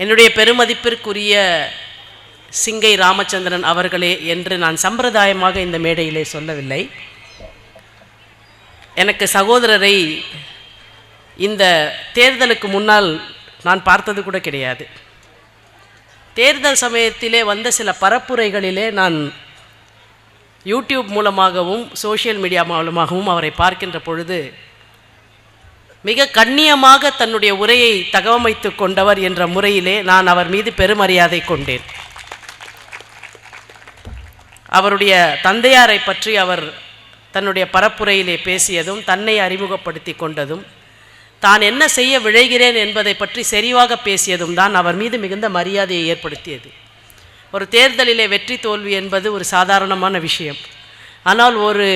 என்னுடைய பெருமதிப்பிற்குரிய சிங்கை ராமச்சந்திரன் அவர்களே என்று நான் சம்பிரதாயமாக இந்த மேடையிலே சொல்லவில்லை. எனக்கு சகோதரரை இந்த தேர்தலுக்கு முன்னால் நான் பார்த்தது கூட கிடையாது. தேர்தல் சமயத்திலே வந்த சில பரப்புரைகளிலே நான் யூடியூப் மூலமாகவும் சோஷியல் மீடியா மூலமாகவும் அவரை பார்க்கின்ற பொழுது மிக கண்ணியமாக தன்னுடைய உரையை தகவமைத்து கொண்டவர் என்ற முறையிலே நான் அவர் மீது பெருமரியாதை கொண்டேன். அவருடைய தந்தையாரை பற்றி அவர் தன்னுடைய பரப்புரையிலே பேசியதும் தன்னை அறிமுகப்படுத்தி கொண்டதும் தான் என்ன செய்ய விழைகிறேன் என்பதை பற்றி செறிவாக பேசியதும் தான் அவர் மீது மிகுந்த மரியாதையை ஏற்படுத்தியது. ஒரு தேர்தலிலே வெற்றி தோல்வி என்பது ஒரு சாதாரணமான விஷயம். ஆனால் ஒரு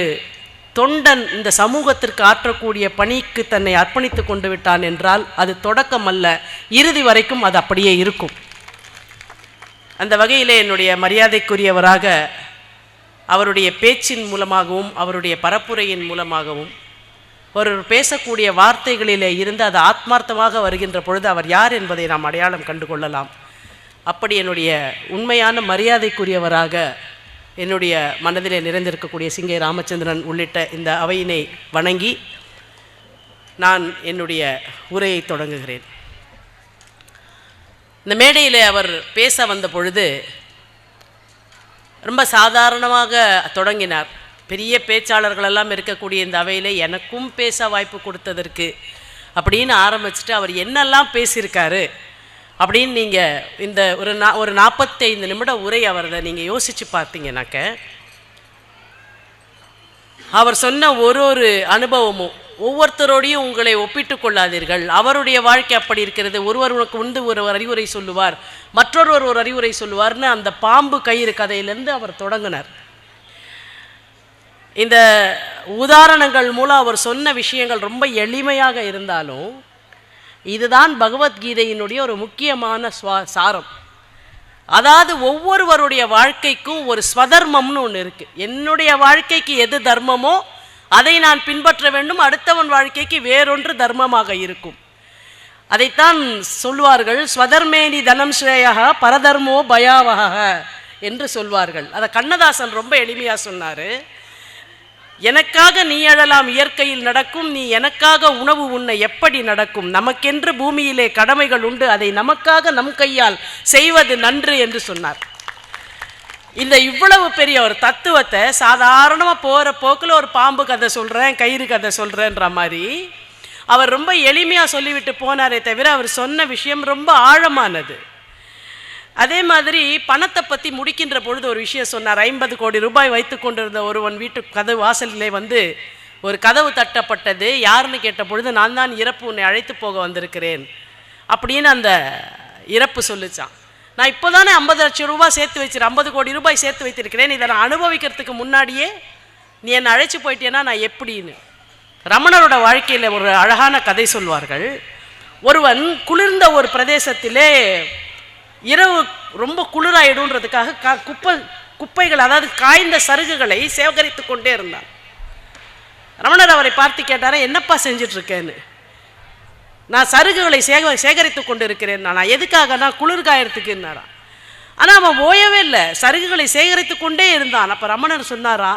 தொண்டன் இந்த சமூகத்திற்கு ஆற்றக்கூடிய பணிக்கு தன்னை அர்ப்பணித்து கொண்டு விட்டான் என்றால் அது தொடக்கம் அல்ல இறுதி வரைக்கும் அது அப்படியே இருக்கும். அந்த வகையிலே என்னுடைய மரியாதைக்குரியவராக அவருடைய பேச்சின் மூலமாகவும் அவருடைய பரப்புரையின் மூலமாகவும் ஒரு பேசக்கூடிய வார்த்தைகளிலே இருந்து அது ஆத்மார்த்தமாக வருகின்ற பொழுது அவர் யார் என்பதை நாம் அடையாளம் கண்டு கொள்ளலாம் அப்படி என்னுடைய உண்மையான மரியாதைக்குரியவராக என்னுடைய மனதிலே நிறைந்திருக்கக்கூடிய சிங்கை ராமச்சந்திரன் உள்ளிட்ட இந்த அவையினை வணங்கி நான் என்னுடைய உரையை தொடங்குகிறேன். இந்த மேடையில் அவர் பேச வந்த பொழுது ரொம்ப சாதாரணமாக தொடங்கினார். பெரிய பேச்சாளர்களெல்லாம் இருக்கக்கூடிய இந்த அவையில் எனக்கும் பேச வாய்ப்பு கொடுத்ததற்கு அப்படின்னு ஆரம்பிச்சுட்டு அவர் என்னெல்லாம் பேசியிருக்காரு அப்படின்னு நீங்கள் இந்த ஒரு நா ஒரு நாற்பத்தைந்து நிமிட உரை அவரதை நீங்கள் யோசித்து பார்த்தீங்கன்னாக்க அவர் சொன்ன ஒரு ஒரு அனுபவமும் ஒவ்வொருத்தரோடையும் உங்களை ஒப்பிட்டு கொள்ளாதீர்கள். அவருடைய வாழ்க்கை அப்படி இருக்கிறது. ஒருவர் உனக்கு வந்து ஒரு அறிவுரை சொல்லுவார். மற்றொருவர் ஒரு அறிவுரை சொல்லுவார்னு அந்த பாம்பு கயிறு கதையிலேருந்து அவர் தொடங்கினார். இந்த உதாரணங்கள் மூலம் அவர் சொன்ன விஷயங்கள் ரொம்ப எளிமையாக இருந்தாலும் இதுதான் பகவத்கீதையினுடைய ஒரு முக்கியமான சுவா சாரம். அதாவது ஒவ்வொருவருடைய வாழ்க்கைக்கும் ஒரு ஸ்வதர்மம்னு ஒன்று இருக்குது என்னுடைய வாழ்க்கைக்கு எது தர்மமோ அதை நான் பின்பற்ற வேண்டும். அடுத்தவன் வாழ்க்கைக்கு வேறொன்று தர்மமாக இருக்கும். அதைத்தான் சொல்வார்கள் ஸ்வதர்மேனி தனம் ஸ்ரேயா பரதர்மோ பயாவக என்று சொல்வார்கள். அதை கண்ணதாசன் ரொம்ப எளிமையாக சொன்னார். எனக்காக நீ அழலாம் இயற்கையில் நடக்கும் நீ எனக்காக உணவு உண்ண எப்படி நடக்கும்? நமக்கென்று பூமியிலே கடமைகள் உண்டு அதை நமக்காக நம் கையால் செய்வது நன்று என்று சொன்னார். இந்த இவ்வளவு பெரிய ஒரு தத்துவத்தை சாதாரணமாக போகிற போக்கில் ஒரு பாம்பு கதை சொல்கிறேன் கயிறு கதை சொல்கிறேன்ற மாதிரி அவர் ரொம்ப எளிமையாக சொல்லிவிட்டு போனாரே தவிர அவர் சொன்ன விஷயம் ரொம்ப ஆழமானது. அதே மாதிரி பணத்தை பற்றி முடிக்கின்ற பொழுது ஒரு விஷயம் சொன்னார். ஐம்பது கோடி ரூபாய் வைத்து கொண்டிருந்த ஒருவன் வீட்டு கதவு வாசலிலே வந்து ஒரு கதவு தட்டப்பட்டது. யாருன்னு கேட்ட பொழுது நான் தான் இறப்பு உன்னை அழைத்து போக வந்திருக்கிறேன். அப்படின்னு அந்த இறப்பு சொல்லிச்சான் நான் இப்போ தானே ஐம்பது லட்சம் ரூபாய் சேர்த்து வச்சிரு ஐம்பது கோடி ரூபாய் சேர்த்து வைத்திருக்கிறேன். இதை நான் அனுபவிக்கிறதுக்கு முன்னாடியே நீ என்னை அழைச்சி போயிட்டேன்னா நான் எப்படின்னு? ரமணரோட வாழ்க்கையில் ஒரு அழகான கதை சொல்வார்கள். ஒருவன் குளிர்ந்த ஒரு பிரதேசத்திலே இரவு ரொம்ப குளிராயிடும்ன்றதுக்காக கா குப்பை குப்பைகள் அதாவது காய்ந்த சருகுகளை சேகரித்து கொண்டே இருந்தான். ரமணர் அவரை பார்த்து கேட்டாரா என்னப்பா செஞ்சுட்டு இருக்கேன்னு நான் சருகுகளை சேக சேகரித்து கொண்டு இருக்கிறேன் நான் எதுக்காக நான் குளிர் காயறதுக்குன்னாரான் ஆனால் அவன் ஓயவே இல்லை. சருகுகளை சேகரித்து கொண்டே இருந்தான். அப்போ ரமணர் சொன்னாரா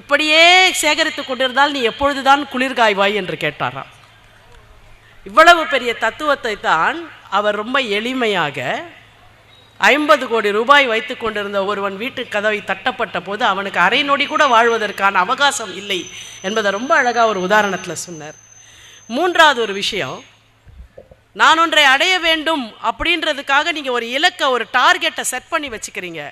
இப்படியே சேகரித்து கொண்டிருந்தால் நீ எப்பொழுதுதான் குளிர்காய்வாய்? என்று கேட்டாராம். இவ்வளவு பெரிய தத்துவத்தை தான் அவர் ரொம்ப எளிமையாக ஐம்பது கோடி ரூபாய் வைத்து கொண்டிருந்த ஒருவன் வீட்டு கதவை தட்டப்பட்ட போது அவனுக்கு அரை நொடி கூட வாழ்வதற்கான அவகாசம் இல்லை என்பதை ரொம்ப அழகாக ஒரு உதாரணத்தில் சொன்னார். மூன்றாவது ஒரு விஷயம் நான் ஒன்றை அடைய வேண்டும் அப்படின்றதுக்காக நீங்கள் ஒரு இலக்கை ஒரு டார்கெட்டை செட் பண்ணி வச்சுக்கிறீங்க.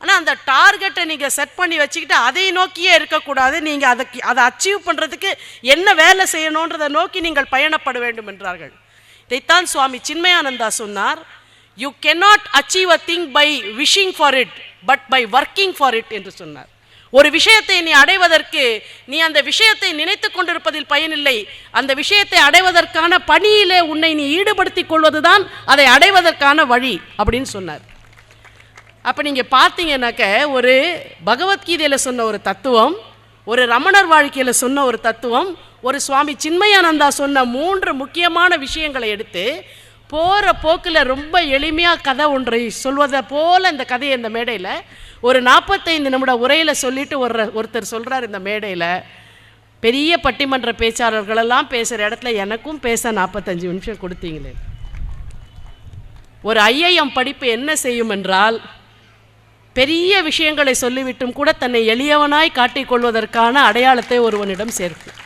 ஆனால் அந்த டார்கெட்டை நீங்கள் செட் பண்ணி வச்சுக்கிட்டு அதை நோக்கியே இருக்கக்கூடாது. நீங்கள் அதை அதை அச்சீவ் பண்ணுறதுக்கு என்ன வேலை செய்யணுன்றதை நோக்கி நீங்கள் பயணப்பட வேண்டும் என்றார்கள். இதைத்தான் சுவாமி சின்மயானந்தா சொன்னார் you cannot achieve a thing by wishing for it but by working for it என்று சொன்னார். ஒரு விஷயத்தை நீ அடைவதற்கு நீ அந்த விஷயத்தை நினைத்து கொண்டிருப்பதில் பயனில்லை. அந்த விஷயத்தை அடைவதற்கான பணியிலே உன்னை நீ ஈடுபடுத்திக் கொள்வதுதான் அதை அடைவதற்கான வழி அப்படின்னு சொன்னார். அப்போ நீங்கள் பார்த்தீங்கன்னாக்க ஒரு பகவத்கீதையில் சொன்ன ஒரு தத்துவம் ஒரு ரமணர் வாழ்க்கையில் சொன்ன ஒரு தத்துவம் ஒரு சுவாமி சின்மயானந்தா சொன்ன மூன்று முக்கியமான விஷயங்களை எடுத்து போகிற போக்கில் ரொம்ப எளிமையாக கதை ஒன்றை சொல்வதை போல் இந்த கதையை இந்த மேடையில் ஒரு நாற்பத்தைந்து நிமிட உரையில் சொல்லிட்டு ஒரு ஒருத்தர் சொல்கிறார் இந்த மேடையில். பெரிய பட்டிமன்ற பேச்சாளர்களெல்லாம் பேசுகிற இடத்துல எனக்கும் பேச நாற்பத்தஞ்சு நிமிஷம் கொடுத்தீங்களே. ஒரு ஐஐஎம் படிப்பு என்ன செய்யும் என்றால் பெரிய விஷயங்களை சொல்லிவிட்டும் கூட தன்னை எளியவனாய் காட்டிக்கொள்வதற்கான அடையாளத்தை ஒருவனிடம் சேர்க்கும்.